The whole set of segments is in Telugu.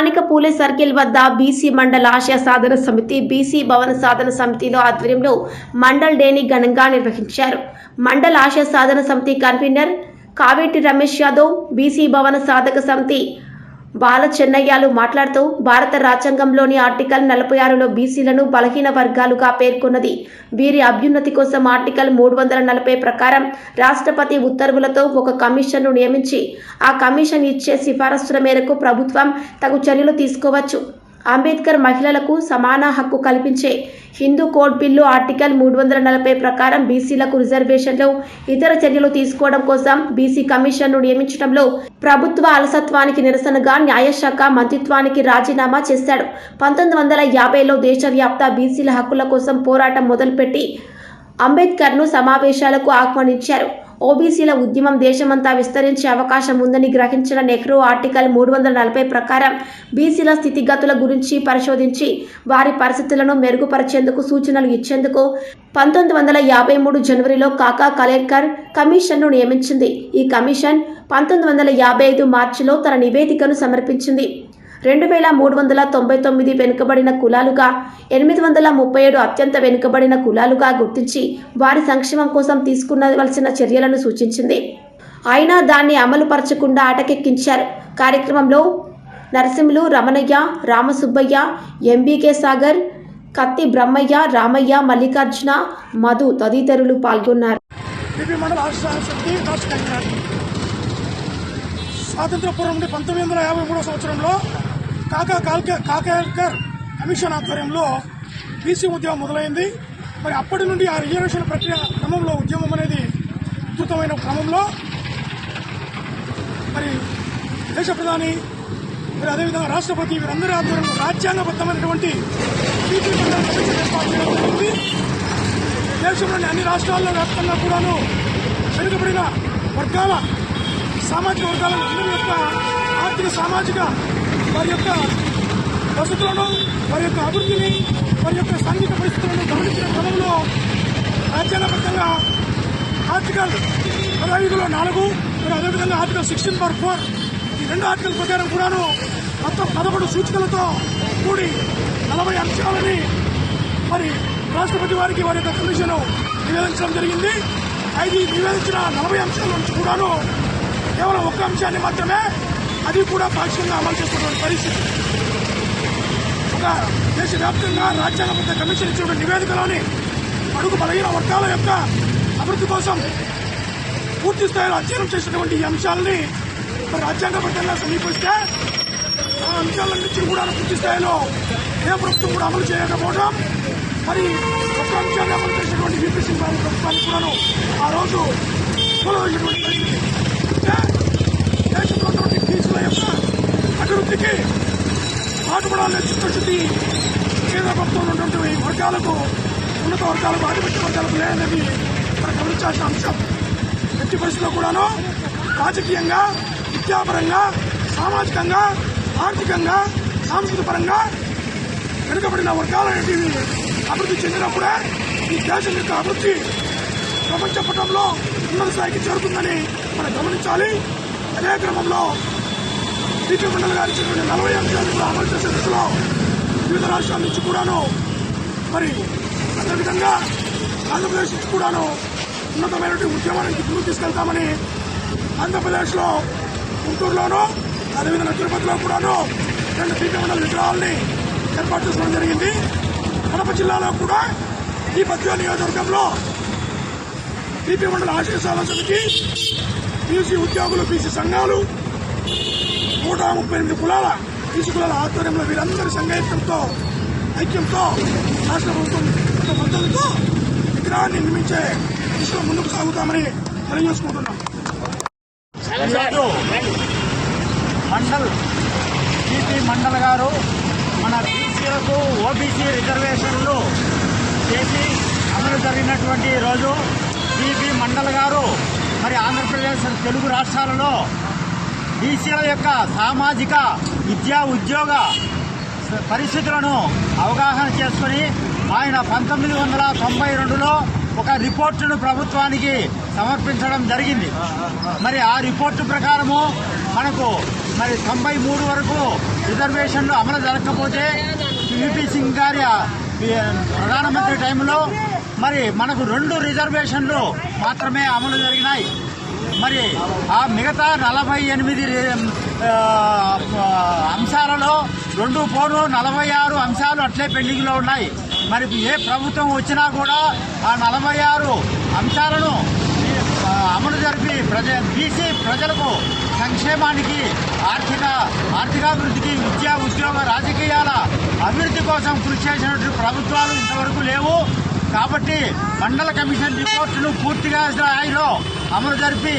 స్థానిక పూలే సర్కిల్ వద్ద బీసీ మండల ఆశయ సాధన సమితి బీసీ భవన సాధన సమితిలో ఆధ్వర్యంలో మండల్ డేని ఘనంగా నిర్వహించారు. మండల ఆశయ సాధన సమితి కన్వీనర్ కావేటి రమేష్ యాదవ్ బీసీ భవన సాధక సమితి బాల చెన్నయ్యాలు మాట్లాడుతూ భారత రాజ్యాంగంలోని ఆర్టికల్ నలభై ఆరులో బీసీలను బలహీన వర్గాలుగా పేర్కొన్నది. వీరి అభ్యున్నతి కోసం ఆర్టికల్ మూడు వందల నలభై ప్రకారం రాష్ట్రపతి ఉత్తర్వులతో ఒక కమిషన్ను నియమించి ఆ కమిషన్ ఇచ్చే సిఫారసుల మేరకు ప్రభుత్వం తగు చర్యలు తీసుకోవచ్చు. అంబేద్కర్ మహిళలకు సమాన హక్కు కల్పించే హిందూ కోడ్ బిల్లు ఆర్టికల్ మూడు వందల నలభై ప్రకారం బీసీలకు రిజర్వేషన్లు ఇతర చర్యలు తీసుకోవడం కోసం బీసీ కమిషన్ను నియమించడంలో ప్రభుత్వ అలసత్వానికి నిరసనగా న్యాయశాఖ మంత్రిత్వానికి రాజీనామా చేశాడు. పంతొమ్మిది వందల యాభైలో దేశవ్యాప్త బీసీల హక్కుల కోసం పోరాటం మొదలుపెట్టి అంబేద్కర్ను సమావేశాలకు ఆహ్వానించారు. ఓబీసీల ఉద్యమం దేశమంతా విస్తరించే అవకాశం ఉందని గ్రహించిన నెహ్రూ ఆర్టికల్ మూడు వందల నలభై ప్రకారం బీసీల స్థితిగతుల గురించి పరిశోధించి వారి పరిస్థితులను మెరుగుపరిచేందుకు సూచనలు ఇచ్చేందుకు పంతొమ్మిది వందల యాభై మూడు జనవరిలో కాకా కలేర్కర్ కమిషన్ను నియమించింది. ఈ కమిషన్ పంతొమ్మిది వందల యాభై ఐదు మార్చిలో తన నివేదికను సమర్పించింది. రెండు వేల మూడు వందల తొంభై తొమ్మిది వెనుకబడిన కులాలుగా ఎనిమిది వందల ముప్పై ఏడు అత్యంత వెనుకబడిన కులాలుగా గుర్తించి వారి సంక్షేమం కోసం తీసుకునవలసిన చర్యలను సూచించింది. అయినా దాన్ని అమలుపరచకుండా ఆటకెక్కించారు. కార్యక్రమంలో నరసింహులు రమణయ్య రామసుబ్బయ్య ఎంబీకే సాగర్ కత్తి బ్రహ్మయ్య రామయ్య మల్లికార్జున మధు తదితరులు పాల్గొన్నారు. స్వాతంత్ర పూర్వం నుండి పంతొమ్మిది వందల యాభై మూడో సంవత్సరంలో కాకా కాల్కే కాకేల్కర్ కమిషన్ ఆధ్వర్యంలో బీసీ ఉద్యమం మొదలైంది. మరి అప్పటి నుండి ఆ రిజర్వేషన్ ప్రక్రియ క్రమంలో ఉద్యమం అనేది ఉధృతమైన క్రమంలో మరి దేశ ప్రధాని మరి అదేవిధంగా రాష్ట్రపతి వీరందరి ఆధ్వర్యంలో రాజ్యాంగబద్ధమైనటువంటి బీసీ దేశంలోని అన్ని రాష్ట్రాల్లో వ్యాప్తంగా కూడాను వెనుకబడిన వర్గాల సామాజిక వర్గాల అందరి యొక్క ఆర్థిక సామాజిక వారి యొక్క వసతులను వారి యొక్క అభివృద్ధిని వారి యొక్క సాంఘిక పరిస్థితులను గమనించిన క్రమంలో రాజ్యాంగబద్ధంగా ఆర్టికల్ పదహైదులో నాలుగు మరి అదేవిధంగా ఆర్టికల్ సిక్స్టీన్ బార్ ఫోర్ ఈ రెండు ఆర్టికల్ ప్రకారం కూడాను మొత్తం పదకొండు సూచికలతో కూడి నలభై అంశాలని మరి రాష్ట్రపతి వారికి వారి యొక్క కమిషన్ నివేదించడం జరిగింది. అయితే నివేదించిన నలభై అంశాల నుంచి కూడాను కేవలం ఒక్క అంశాన్ని మాత్రమే అది కూడా పాక్షికంగా అమలు చేస్తున్నటువంటి పరిస్థితి. ఒక దేశవ్యాప్తంగా రాజ్యాంగబద్ధ కమిషన్ ఇచ్చిన నివేదికలోని అడుగు బలహీన వర్గాల యొక్క అభివృద్ధి కోసం పూర్తి స్థాయిలో అధ్యయనం చేసినటువంటి ఈ అంశాలని రాజ్యాంగబద్ధంగా సమీపిస్తే ఆ అంశాలన్నింటినీ కూడా పూర్తి స్థాయిలో ఏ ప్రభుత్వం కూడా అమలు చేయకపోవడం మరి ఒక్క అంశాన్ని అమలు చేసినటువంటి బీపీసీ ప్రభుత్వానికి కూడాను ఆ రోజు కూలవేసినటువంటి పరిస్థితి. దేశంలో ఉన్నటువంటి ఫీజుల యొక్క అభివృద్ధికి పాటుపడాలనే చిత్తశుద్ధి కేంద్ర ప్రభుత్వంలో ఉన్నటువంటి వర్గాలకు ఉన్నత వర్గాలకు ఆధిపత్య వర్గాలకు లేదనేది మనం గమనించాల్సిన అంశం ఎట్టి పరిస్థితిలో కూడాను రాజకీయంగా విద్యాపరంగా సామాజికంగా ఆర్థికంగా సాంస్కృతిక పరంగా వెనుకబడిన వర్గాలనేటివి అభివృద్ధి చెందినప్పుడే ఈ దేశం యొక్క అభివృద్ధి ప్రపంచ పటంలో ఉన్నత స్థాయికి చేరుతుందని మనం గమనించాలి. అదే క్రమంలో టీపీ మండలి గారు ఇచ్చినటువంటి నలభై అంశాలను అమలు చేసే దిశలో వివిధ రాష్ట్రాల నుంచి కూడాను మరి అదేవిధంగా ఆంధ్రప్రదేశ్ నుంచి కూడాను ఉన్నతమైనటువంటి ఉద్యమానికి ముందుకు తీసుకెళ్తామని ఆంధ్రప్రదేశ్లో గుంటూరులోనూ అదేవిధంగా తిరుపతిలో కూడాను రెండు టీపీ మండలి విగ్రహాలని ఏర్పాటు చేసుకోవడం జరిగింది. కడప జిల్లాలో కూడా ఈ పద్య నియోజకవర్గంలో టీపీ మండల ఆశీర్వాద సమితి బీసీ ఉద్యోగులు బీసీ సంఘాలు నూట ముప్పై ఎనిమిది కులాల బీసీ కులాల ఆధ్వర్యంలో వీరందరి సంఘైక్యంతో ఐక్యంతో రాష్ట్ర ప్రభుత్వం మద్దతుతో విగ్రహాన్ని నిర్మించే దిశలో ముందుకు సాగుతామని తెలియజేసుకుంటున్నాం. మండల్ టీపీ మండల్ గారు మన బీసీలకు ఓబీసీ రిజర్వేషన్లు చేసి అమలు జరిగినటువంటి రోజు టీపీ మండల్ గారు మరి ఆంధ్రప్రదేశ్ తెలుగు రాష్ట్రాలలో బీసీల యొక్క సామాజిక విద్యా ఉద్యోగ పరిస్థితులను అవగాహన చేసుకుని ఆయన పంతొమ్మిది వందల తొంభై రెండులో ఒక రిపోర్టును ప్రభుత్వానికి సమర్పించడం జరిగింది. మరి ఆ రిపోర్టు ప్రకారము మనకు మరి తొంభై మూడు వరకు రిజర్వేషన్లు అమలు జరగకపోతే విపి సింగ్ గారి ప్రధానమంత్రి టైంలో మరి మనకు రెండు రిజర్వేషన్లు మాత్రమే అమలు జరిగినాయి. మరి ఆ మిగతా నలభై ఎనిమిది అంశాలలో రెండు పోను నలభై ఆరు అంశాలు అట్లే పెండింగ్లో ఉన్నాయి. మరి ఏ ప్రభుత్వం వచ్చినా కూడా ఆ నలభై ఆరు అంశాలను అమలు జరిపి ప్రజ బీసీ ప్రజలకు సంక్షేమానికి ఆర్థిక ఆర్థికాభివృద్ధికి విద్యా ఉద్యోగ రాజకీయాల అభివృద్ధి కోసం కృషి చేసినటువంటి ప్రభుత్వాలు ఇంతవరకు లేవు. కాబట్టి మండల కమిషన్ రిపోర్టును పూర్తిగా స్థాయిలో అమలు జరిపి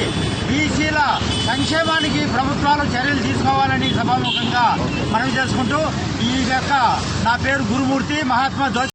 బీసీల సంక్షేమానికి ప్రభుత్వాలు చర్యలు తీసుకోవాలని సభాముఖంగా మనవి చేసుకుంటూ ఈ యొక్క నా పేరు గురుమూర్తి మహాత్మా